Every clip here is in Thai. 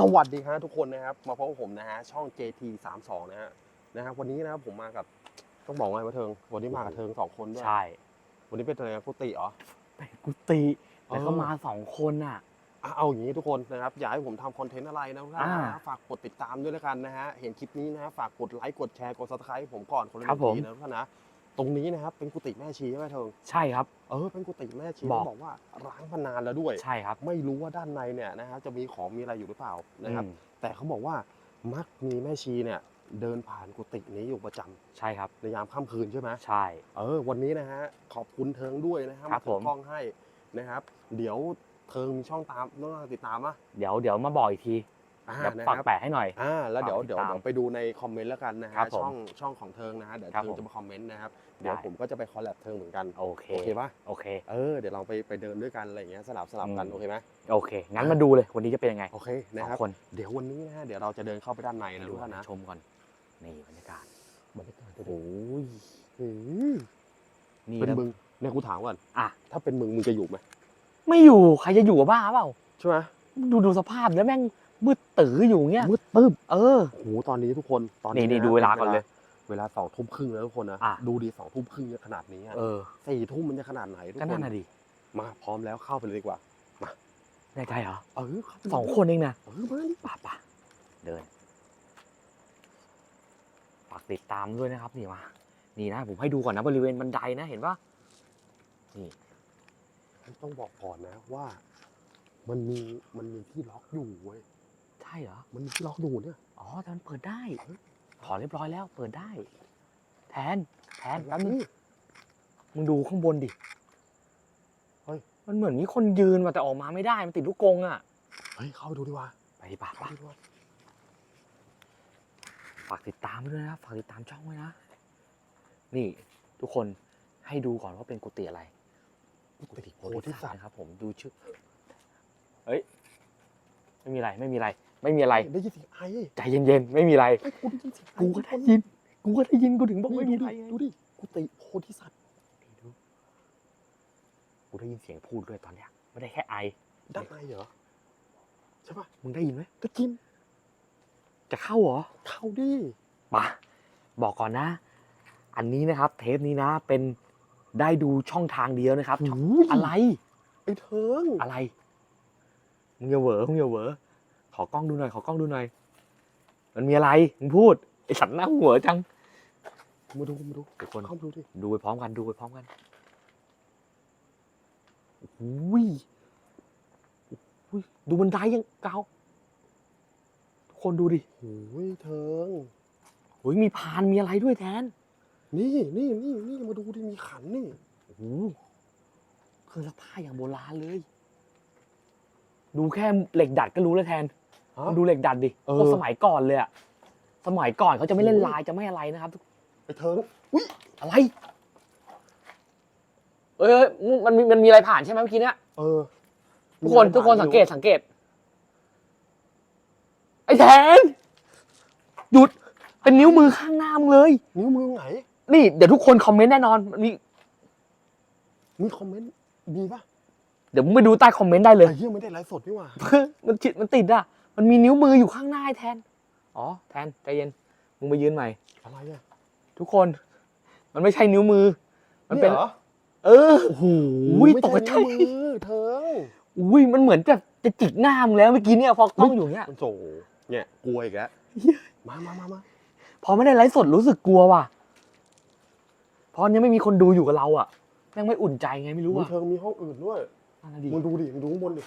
สวัสดีครับทุกคนนะครับ มาพบกับผมนะฮะช่อง JT 3 2นะฮะนะฮะวันนี้นะครับผมมากับต้องบอกว่าไงวะเทิง วันนี้มากับเทิงสองคนด้วยใช่วันนี้เป็นอะไรนะกุฏิเหรอไปกุฏิแต่ก็เออมาสองคนน่ะอะเอาอย่างนี้ทุกคนนะครับอยากให้ผมทำคอนเทนต์อะไรนะทุกท่านอ่านะฝากกดติดตามด้วยแล้วกันนะฮะเห็นคลิปนี้นะฮะฝากกดไลค์กดแชร์กด subscribe ผมก่อนคนละหครับนึ่งผมทีนะทุกท่านนะ ตรงนี้นะครับเป็นกุฏิแม่ชีใช่ไหมเทิงใช่ครับ เออเป็นกุฏิแม่ชีบอกต้องบอกว่าร้างมานานแล้วด้วย ใช่ครับ ไม่รู้ว่าด้านในเนี่ยนะฮะจะมีของมีอะไรอยู่หรือเปล่านะครับอืมแต่เขาบอกว่ามักมีแม่ชีเนี่ยเดินผ่านกุฏินี้อยู่ประจำใช่ครับในยามค่ำคืนใช่ไหมใช่ เออ วันนี้นะฮะขอบคุณเทิงด้วยนะครับครับาเปิดผมกล้องให้นะครับ เดี๋ยวเทิงมีช่องตามต้องติดตามอะเดี๋ยวเดี๋ยวมาบอกอีกที อ่าเดี๋ยวนะฝากครับ แปะให้หน่อย อ่าแล้วเดี๋ยวฝากติดเดี๋ยวตามเดี๋ยวไปดูในคอมเมนต์แล้วกันนะครัฮะบผมช่องช่องของเทิงนะฮะเดี๋ยวครับเทิงผมจะมาคอมเมนต์นะครับเดี๋ยวได้ ผมก็จะไปคอลแลบเทิงเหมือนกันโอเคโอเคปะโอเค เออเดี๋ยวเราไปไปเดินด้วยกันอะไรอย่างเงี้ยสลับสลับกันอืม โอเคไหมโอเค งั้นมาดูเลยวันนี้จะเป็นยังไงโอเคสนะองครับคนเดี๋ยววันนี้นะฮะเดี๋ยวเราจะเดินเข้าไปด้านในนะดูทุกท่านนะชมก่อนนี่บรรยากาศบรรยากาศโอ้ยอืมนี่เป็นแล้วมึงเนี่ยกูถามก่อนอะถ้าเป็นมึงมึงจะอยู่ไหมไม่อยู่ใครจะอยู่กับบ้าเปล่า ใช่ไหมดูดูสภาพแล้วแม่ง มืดตื้ออยู่เงี้ยมืดตึ๊บเออโอ้โหตอนนี้ทุกคนตอนนี้นี่นี่ะดูเวลาก่อนเลย เวลาสองทุ่มครึ่งแล้วทุกคนนะอะดูดีสองทุ่มครึ่งเนี่ยขนาดนี้อะเออสี่ทุ่มมันจะขนาดไหนทุกก็คนั่นนน่ะดิมาพร้อมแล้วเข้าไปเลยดีกว่าแน่ใจเหรอเออเข้าไปเลยสองคนเองนะเออมาดิป่ะป่ะเดินฝากติดตามด้วยนะครับนี่มานี่นะผมให้ดูก่อนนะบริเวณบันไดนะเห็นปะนี่ต้องบอกก่อนนะว่า มันมีมันมีที่ล็อกอยู่เว้ยใช่เหรอ มันมีที่ล็อกอยู่เนี่ย อ๋อแต่มันเปิดได้ขอเรียบร้อยแล้ว เปิดได้ แทน แทนแป๊บนึงนี่มึงดูข้างบนดิ เฮ้ย มันเหมือนมีคนยืนมาแต่ออกมาไม่ได้ มันติดลูกกรงอะ เฮ้ย เข้าไปดูดีกว่า ไปดิป่ะเข้าป่ะไปดูดีกว่าฝากติดตามไว้ด้วยนะ ฝากติดตามช่องไว้นะ นี่ ทุกคนให้ดูก่อนว่าเป็นกุฏิอะไร กุฏิโพธิสัตว์นะครับผม ดูชื่อเฮ้ย ไม่มีอะไร ไม่มีอะไร ไม่มีอะไร ได้ยินเสียงไอใจเย็นๆ ไม่มีอะไร ไอ้ยกูได้ยินเสียงไอกูก็ได้ยิน กูก็ได้ยิน กูถึงบอกนี่ไม่ดูมีดิอะไรไงดูดิกุฏิโพธิสัตว์นี่ดูกูได้ยินเสียงพูดด้วยตอนเนี้ย ไม่ได้แค่ไอ ด้านในเหรอใช่ปะมึงได้ยินไหมตะกินจะเข้าเหรอ เข้าดิมาบอกก่อนนะ อันนี้นะครับ เทปนี้นะ เป็นได้ดูช่องทางเดียวนะครับช่องโอ้ยอะไร ไอ้เทิงอะไร มึงอย่าเหวอมึงอย่าเหวอ ขอกล้องดูหน่อย ขอกล้องดูหน่อย มันมีอะไรมึงพูด ไอสัตว์หน้าหัวจังมาดูมาดูทุกคนเข้ามาดูดิดูไปพร้อมกันดูไปพร้อมกันอุ้ยอุ้ยดูบันไดยังเก่าทุกคนดูดิโอ้ยเทิงอุ้ยมีพานมีอะไรด้วยแทน นี่นี่นี่นี่มาดูดิมีขันนี่โอ้โหเครื่องซักผ้าอย่างโบราณเลย ดูแค่เหล็กดัดก็รู้แล้วแทน ฮะดูเหล็กดัดดิเออโคตรสมัยก่อนเลยอะสมัยก่อนเขาจะไม่เล่นลายจะไม่อะไรนะครับไอ้เทิงอุ้ยอะไร เอ้ยเอ้ยมันมีมันมีอะไรผ่านใช่ไหมเมื่อกี้เนี้ยเออทุกคนทุกคนสังเกตสังเกต ไอ้แทนหยุดเป็นนิ้วมือข้างหน้ามึงเลย นิ้วมือไหนนี่เดี๋ยวทุกคนคอมเมนต์แน่นอนมันมีมีคอมเมนต์มีปะเดี๋ยวมึงไปดูใต้คอมเมนต์ได้เลย ไอ้เหี้ยไม่ได้ไลฟ์สดนี่หว่า มันจิตมันติดอะ มันมีนิ้วมืออยู่ข้างหน้าไอ้แทน อ๋อ แทนใจเย็น มึงไปยืนใหม่ อะไรอะทุกคน มันไม่ใช่นิ้วมือ มันเป็นยเหรอเออ โอ้โหอุ้ยไม่ตกใจ ใช่นิ้วมือเทิงอุ้ยมันเหมือนจะจะจิกหน้ามึงแล้วเมื่อกี้เนี่ยพอกล้องอยู่เนี่ย มันโถเนี่ยกลัวอีกแล้วมามามามาพอไม่ได้ไลฟ์สดรู้สึกกลัวว่ะ เพราะยังไม่มีคนดูอยู่กับเราอะแม่งไม่อุ่นใจไงไม่รู้มีอะเทิงมีห้องอื่นด้วยนั่นนะดิมึงดูดิมึงดูข้างบนดิ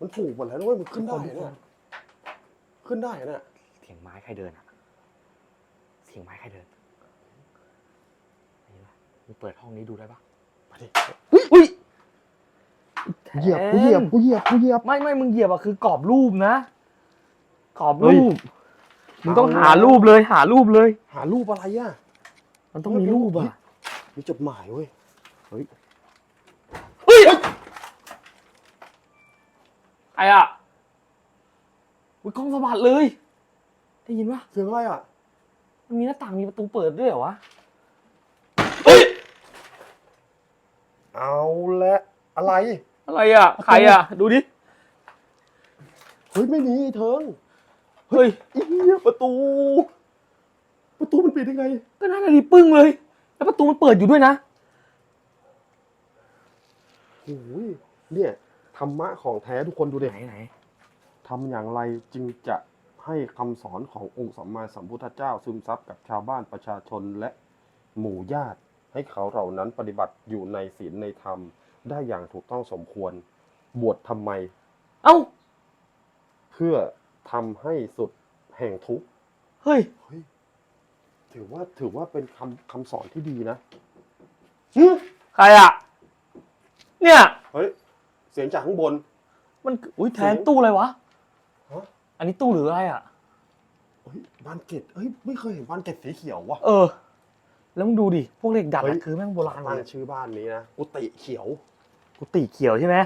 มันผูกหมดแล้วด้วยมันขึ้นได้ทุกคนเนี่ย ขึ้นได้เนี่ยเสียงไม้ใครเดินอะเสียงไม้ใครเดินนี่ปะมึงเปิดห้องนี้ดูได้ปะมาดิอุ้ยเหยียบกูเหยียบกูเหยียบกูเหยียบ ไม่ไม่มึงเหยียบอะคือกรอบรูปนะกรอบเฮ้ยรูปมึงต้องเอาหาแล้วรูปเลยหารูปเลย หารูปอะไรอะ มันต้องมีรูปอะมีจดหมายเว้ย เฮ้ยใครอะ อุ้ยกล้องสะบัดเลย ได้ยินปะเสียงอะไรอะ มันมีหน้าต่างมีประตูเปิดด้วยเหรอวะเอาละอะไร อะไรอะใครอะดูดิโหฮ้ยไม่มีไอ้เทิงเฮ้ยไอ้เหี้ยประตู ประตูมันปิดยังไง ก็นั่นน่ะดิปึ้งเลย แล้วประตูมันเปิดอยู่ด้วยนะโอ้ยเนี่ยธรรมะของแท้ทุกคนดูดิไหนไหน ทำอย่างไรจึงจะให้คำสอนขององค์สัมมาสัมพุทธเจ้าซึมซับกับชาวบ้านประชาชนและหมู่ญาติ ให้เขาเหล่านั้นปฏิบัติอยู่ในศีลในธรรม ได้อย่างถูกต้องสมควร บวชทำไม เอ้า เพื่อทำให้สุดแห่งทุกข์เฮ้ย เฮ้ยถือว่าถือว่าเป็นคำคำสอนที่ดีนะใครอะเนี่ย เฮ้ย เสียงจากข้างบน มัน อุ้ยแทนตู้อะไรวะฮะ อันนี้ตู้หรืออะไรอะเฮ้ยบานเกตเฮ้ยไม่เคยเห็นบานเกตสีเขียววะเออ แล้วมึงดูดิ พวกเหล็กดัดเฮ้อะย คือแม่งโบราณตั้งเลยชื่อบ้านนี้นะกุฏิเขียว กุฏิเขียวใช่ไหม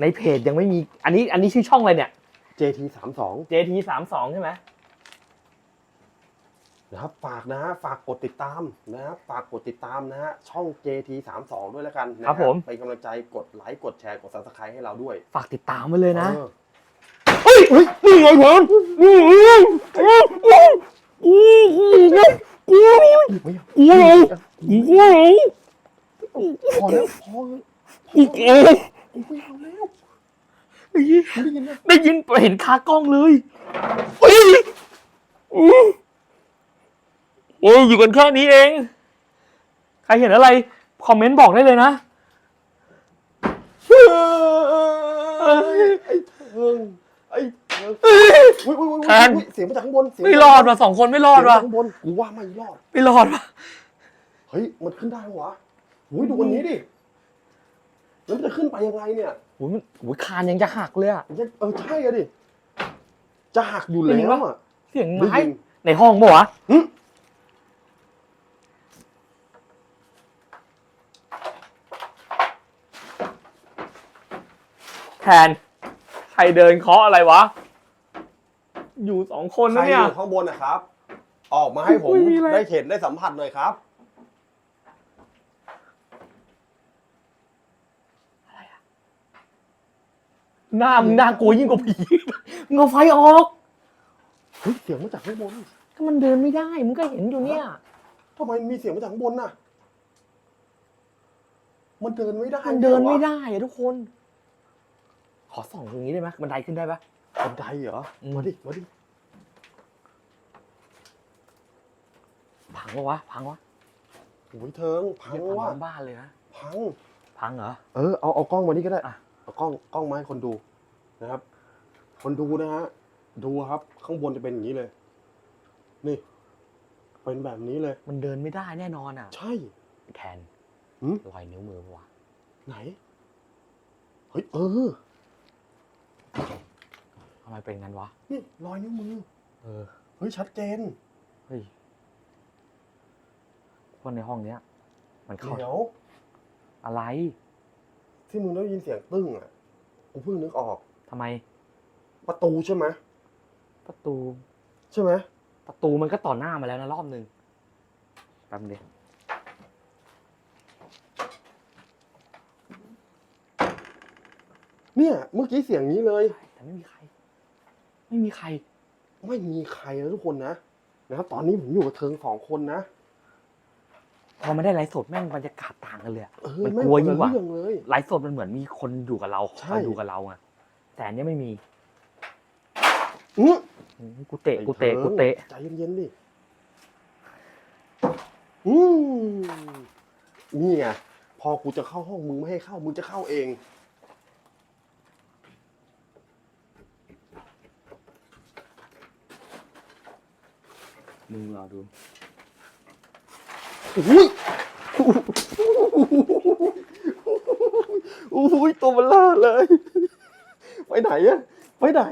ในเพจยังไม่มี อันนี้ อันนี้ชื่อช่องอะไรเนี่ย JT สามสอง JT สามสองใช่ไหมนะครับฝากนะฮะฝากกดติดตามนะครับฝากกดติดตามนะฮะช่อง JT สามสองด้วยแล้วกันนะฮะครับผมเป็นกำลังใจกดไลค์กดแชร์กด subscribe ให้เราด้วยฝากติดตามไว้เลยนะ เออเฮ้ ยเฮ้ยนี่ไงผมนี่ไงกูกูกูไม่เอากูกูพอแล้วพอแล้วกูเองไม่เอาแล้วได้ได้ยินไหมยินเห็นคากล้องเลยเฮ้ยโอ้ยอยู่กันแค่นี้เอง ใครเห็นอะไร คอมเมนต์บอกได้เลยนะเอ้ยไอ้เทิงไอ้ยอุ้ยอุ้ยอุ้ยแทน อุ้ยเสียงมาจากข้างบนเสียงไม่รอดว่ะสองคนไม่รอดเสียงว่ะจากข้างบนกูว่าไม่รอด ไม่รอดว่ะเฮ้ยมันขึ้นได้วะอุ้ยดูวันนี้ดิแล้วมันจะขึ้นไปยังไงเนี่ยโอ้ยมันโอ้ยคานยังจะหักเลยอะ มันจะเออใช่อะดิจะหักอยู่ได้ยินแล้วปะ อะ เสียงได้ไม้ยิน ในห้องปะวะหึแทน ใครเดินเคาะอะไรวะ อยู่สองคนใครนะอเนี่ย ยู่ข้างบนนะครับ ออกมาให้ผมไม่มีอะไร ได้เห็นได้สัมผัสหน่อยครับ หน้ามึงน่ากลัวยิ่งกว่าผีมึงเอาไฟออกเฮ้ย เสียงมาจากข้างบนก็มันเดินไม่ได้มึงก็เห็นอยู่เนี่ย ทำไมมีเสียงมาจากข้างบนน่ะ มันเดินไม่ได้มันเดินไม่หรอวะได้อะทุกคนข อส่องตรงนี้ได้ไหมบันไดขึ้นได้ปะบันไดเหรออืมมาดิ มาดิ พังปะวะ พังวะโอ้ยเทิงพังเหี้ยว่ะทั้งบ้านเลยนะ พัง พังเหรอ เออเอาเอากล้องมานี่ก็ได้อะ เอากล้องกล้องมาให้คนดูนะครับ คนดูนะฮะดูครับ ข้างบนจะเป็นอย่างนี้เลย นี่ เป็นแบบนี้เลย มันเดินไม่ได้แน่นอนอะ ใช่ แทนหืม รอยนิ้วมือปะวะไหน เฮ้ยเออ ทำไมเป็นงั้นวะ นี่รอยนิ้วมือ เออ เฮ้ยชัดเจน เฮ้ยคนในห้องเนี้ย มันเข้าเดี๋ยว อะไร ที่มึงได้ยินเสียงตึ้งอะ กูเพิ่งนึกออก ทำไม ประตูใช่ไหมประตู ใช่ไหมประตูมันก็ต่อหน้ามาแล้วนะรอบหนึ่งแป๊บนึงดิเนี่ย เมื่อกี้เสียงนี้เลย แต่ไม่มีใคร ไม่มีใคร ไม่มีใครนะทุกคนนะนะครับตอนนี้ผมอยู่กับเทิงสองคนนะพอไม่ได้ไลฟ์สดแม่งบรรยากาศต่างกันเลยอะเออมันไม่กลัวยิ่งกว่าเรื่องเลย ไลฟ์สดมันเหมือนมีคนอยู่กับเราใช่ คอยดูกับเราไงแต่อันเนี้ยไม่มีอื้ออืมกูเตะกูเตะกูเตะใจเย็นๆดิอืมนี่ไงพอกูจะเข้าห้องมึงไม่ให้เข้ามึงจะเข้าเอง มึงรอดูอุ้ยอุ้ยตัวมันล่าเลย ไปไหนอะไปไหน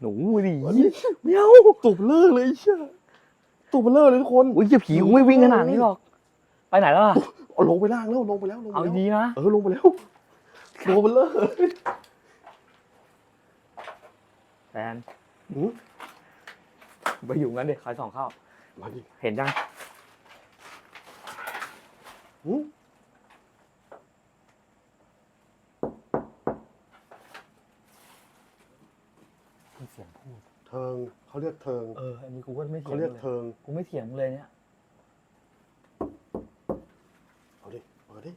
หนูดิวันนี้เมียวตัวมันเล่าเลยใช่ตัวมันเล่าเลยทุกคนอุ้ยเหี้ยผีกูไม่วิ่งขนาดนี้หรอก ไปไหนแล้วอะเอาลงไปล่างแล้วลงไปแล้วลงไปเอาแล้วดีนะ เออลงไปแล้วตัวมันเล่าเลยแฟนหืม ไปอยู่งั้นดิคอยส่องเข้า มาดิเห็นยังหืมเสียงพูด เทิงเขาเรียกเทิงเออ อันนี้กูก็ไม่เถีเขายงเรียกเลยเทิงกูไม่เถียงเลยเนี่ย เอาดิเปิดดิ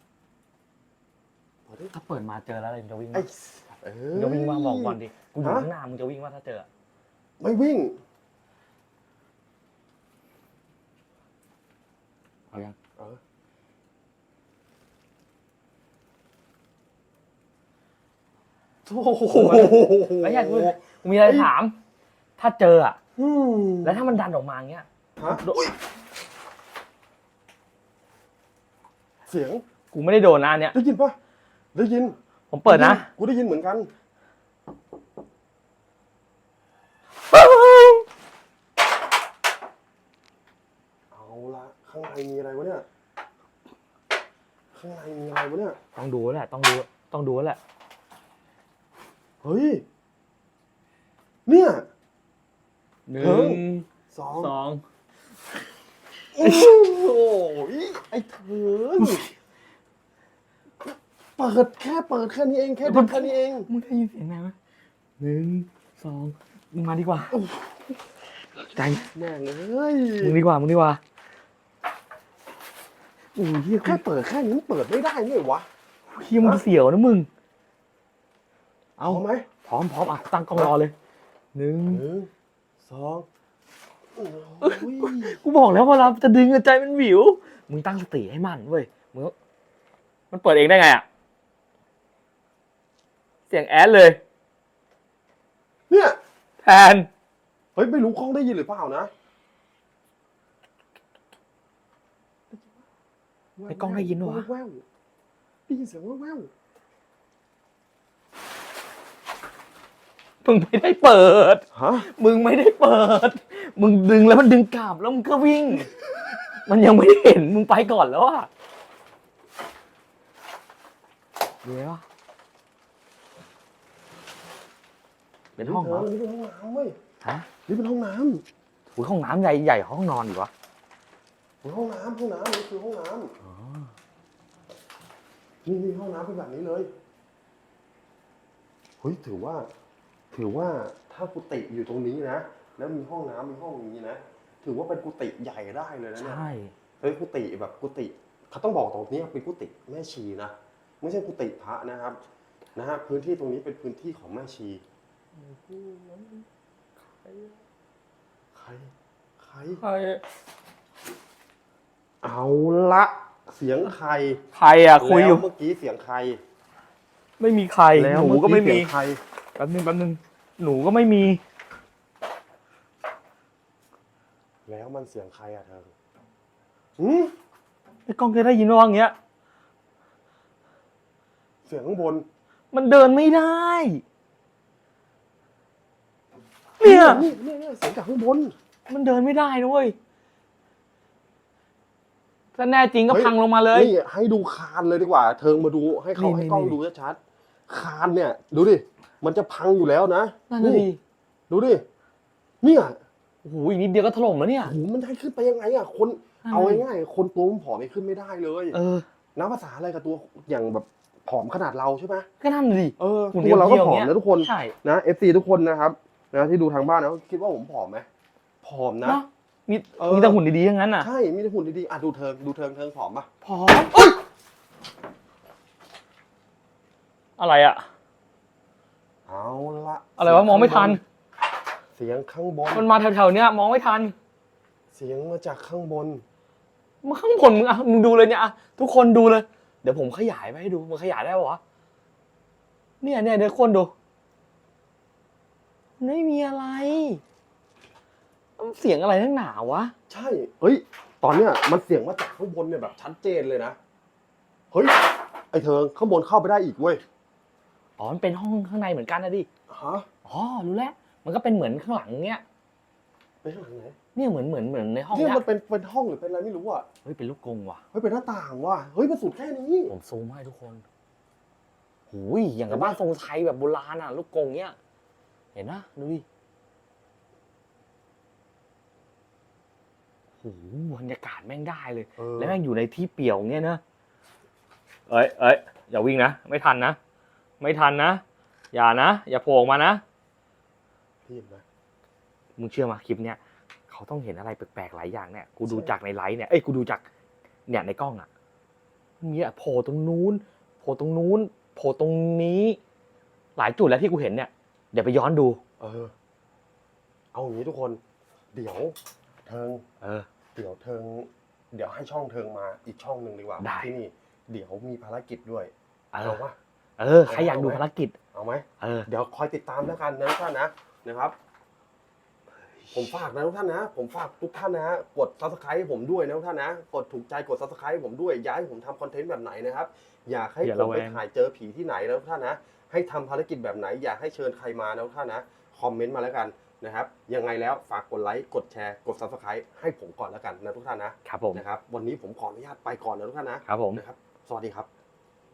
เปิดดิถ้าเปิดมาเจอแล้วอะไรมึงจะวิ่งไอ้มาเอมึงจะวิ่งมาบอกก่อนดิ กูอยู่ฮะ ข้างหน้ามึงจะวิ่งว่าถ้าเจอไม่วิ่ง เอายัง เออ โอ้โหไม่ใช่กูกูมีอะไรถาม ถ้าเจออะอืมแล้วถ้ามันดันออกมาเงี้ยฮะอุ๊ยเสียงกูไม่ได้โดนนะอันเนี่ยได้ยินปะได้ยินผมเปิดนะกูได้ยินเหมือนกัน เอาละข้างในมีอะไรวะเนี่ย ข้างในมีอะไรวะเนี่ย ต้องดูแล้วแหละต้องดูต้องดูแล้วแหละ เฮ้ย เนี่ยหนึ่เฮ้ยงสองสองโอ้โหไอ้เถินเปิดแค่เปิดแค่นี้เองแค่ดันแค่นี้เองมึงได้ยินเสียงไหนไหมหนึ่งสองมึงมาดีกว่าใจแม่งเอ้ยมึงดีกว่ามึงดีกว่าโอ้ยเฮียแค่เปิดแค่นี้มันเปิดไม่ได้ไงวะเฮียมึงเสียวนะมึง เอาเอาไหมพร้อมพร้อมอะตั้งกล้องรอเลยหนึ่งหนึ่งสองโอ้ยกูบอกแล้วว่าเราจะดึงอะใจมันหวิว มึงตั้งสติให้มันเว้ยมึงมันเปิดเองได้ไงอะ เสียงแอดเลย เนี่ยแทน เฮ้ย ไม่รู้กล้องได้ยินหรือเปล่านะไอ้กล้องได้ยินเหรอวะแว่วๆได้ยินเสียงแว่ว มึงไม่ได้เปิดๆฮะมึงไม่ได้เปิด มึงดึงแล้วมันดึงกลับแล้วมึงก็วิ่ง มันยังไม่ได้เห็นมึงไปก่อนแล้วอะเดี๋ยวะเป็นห้องเหรอนี่เป็นห้องน้ำเว้ยฮะนี่เป็นห้องน้อุ้ยห้องน้ำใหญ่ใหญ่กว่าห้องนอนอีกวะำเป็นห้องน้ำห้องน้ำนี่คือห้องน้ำนี่นี่ห้องน้ำเป็นแบบนี้เลยเฮ้ยถือว่า ถือว่าถ้ากุฏิอยู่ตรงนี้นะ แล้วมีห้องน้ำมีห้องอย่างนี้นะ ถือว่าเป็นกุฏิใหญ่ได้เลยนะเนี่ยใช่ เฮ้ยกุฏิแบบกุฏิเขาต้องบอกตรงนี้เป็นกุฏิแม่ชีนะไม่ใช่กุฏิพระนะครับนะฮะพื้นที่ตรงนี้เป็นพื้นที่ของแม่ชี ใคร ใคร ใครเอาละเสียงใครใครอะคุยอยู่แล้วเมื่อกี้เสียงใครไม่มีใครแล้วหนูเมื่อก็ไม่เสีมียงใคร แป๊บนึงแป๊บนึงหนูก็ไม่มี แล้วมันเสียงใครอะเธอหืมไอ้กล้องเคยได้ยินว่าอย่างเงี้ย เสียงข้างบน มันเดินไม่ได้ เนี่ย นี่เนี่ยเนี่ยเสียงจากข้างบน มันเดินไม่ได้นะเว้ยถ้าแน่จริงก็เฮ้ย พังลงมาเลย นี่ให้ดูคานเลยดีกว่าเทิงมาดูให้เขานี่ให้นี่กล้องนี่ ดูชัดๆคานเนี่ย ดูดิ มันจะพังอยู่แล้วนะนั่นน่ะดิ ดูดิเนี่ยโอ้โหอีกนิดเดียวก็ถล่มแล้วเนี่ย โอ้โหมันให้ขึ้นไปยังไงอะคนนั่นเอาน่ะดิง่ายๆคนตัวผอมๆไม่ขึ้นไม่ได้เลยเออน้ำภาษาอะไรกับตัวอย่างแบบผอมขนาดเราใช่ไหมก็นั่นน่ะดิเออหุ่นตัวเราก็เดียวๆผอมเงี้ยนะทุกคนใช่นะเอฟซีทุกคนนะครับนะที่ดูทางบ้านนะคิดว่าผมผอมไหมผอมนะ เนาะมีเออ มีแต่หุ่นดีๆอย่างนั้นน่ะใช่มีแต่หุ่นดีๆอะดูเทิงดูเทิงเทิงผอมปะพออะไรอะเอา ละอะไรวะมองไม่ทัน เสียงข้างบน มันมาแถวๆเนี้ยมองไม่ทัน เสียงมาจากข้างบนมาข้างบนมึงอะมึงดูเลยเนี่ยอะทุกคนดูเลย เดี๋ยวผมขยายไปให้ดูมันขยายได้ปะวะเนี่ยเนี่ยเดี๋ยวคนดูไม่มีอะไรมันเสียงอะไรนักหนาวะ ใช่ เฮ้ย ตอนเนี้ยมันเสียงมาจากข้างบนเนี่ยแบบชัดเจนเลยนะ เฮ้ย ไอเทิงข้างบนเข้าไปได้อีกเว้ย อ๋อมันเป็นห้องข้างในเหมือนกันนะดิฮะอ๋อรู้แล้วมันก็เป็นเหมือนข้างหลังเนี้ยไปข้างหลังไหนเนี่ยเหมือนเหมือนเหมือนในห้องเนี่ยเนี้ยมันเป็นเป็นห้องหรือเป็นอะไรไม่รู้อะเฮ้ยเป็นลูกกรงว่ะ เฮ้ยเป็นหน้าต่างว่ะเฮ้ยมันสุดแค่นี้ ผมซูมให้ทุกคนหูยอย่างกับบ้านทรงไทยแบบโบราณอะ ลูกกรงเนี้ย เห็นนะดูดิโหบรรยากาศแม่งได้เลย เออ แล้วแม่งอยู่ในที่เปี่ยวเนี้ยนะ เอ้ยเอ้ยอย่าวิ่งนะ ไม่ทันนะ ไม่ทันนะ อย่านะ อย่าโผล่ออกมานะ พี่เห็นไหมมึงเชื่อมาคลิปเนี้ยเขาต้องเห็นอะไรแปลกๆหลายอย่างเนี่ยกูดูใช่จากในไลฟ์เนี่ยเอ้ยกูดูจากเนี่ยในกล้องอะมีอะโผล่ตรงนู้นโผล่ตรงนู้นโผล่ตรงนี้ หลายจุดแล้วที่กูเห็นเนี่ยเดี๋ยวไปย้อนดู เออ เอาอย่างนี้ทุกคน เดี๋ยวเทิง เออ เดี๋ยวเทิง เดี๋ยวให้ช่องเทิงมาอีกช่องหนึ่งดีกว่าได้ ที่นี่ เดี๋ยวมีภารกิจด้วย เอเอาอวะ เออใครอยากดูภารกิจเอาไหมเออ เดี๋ยวคอยติดตามแล้วกันนะทุกท่านนะนะครับ ผมฝากนะทุกท่านนะ ผมฝากทุกท่านนะฮะกดซับสไครต์ให้ผมด้วยนะทุกท่านนะ กดถูกใจกดซับสไครต์ผมด้วยอยากให้ผมทำคอนเทนต์แบบไหนนะครับ อยากให้อย่าผมระแวไปงถ่ายเจอผีที่ไหนนะทุกท่านนะ ให้ทำภารกิจแบบไหน อยากให้เชิญใครมานะทุกท่านนะคอมเมนต์มาแล้วกันนะครับยังไงแล้วฝากกดไลค์กดแชร์กดซับสไครต์ให้ผมก่อนแล้วกันนะทุกท่านนะครับผมนะครับวันนี้ผมขออนุญาตไปก่อนนะทุกท่านนะครับผม นะครับ สวัสดีครับ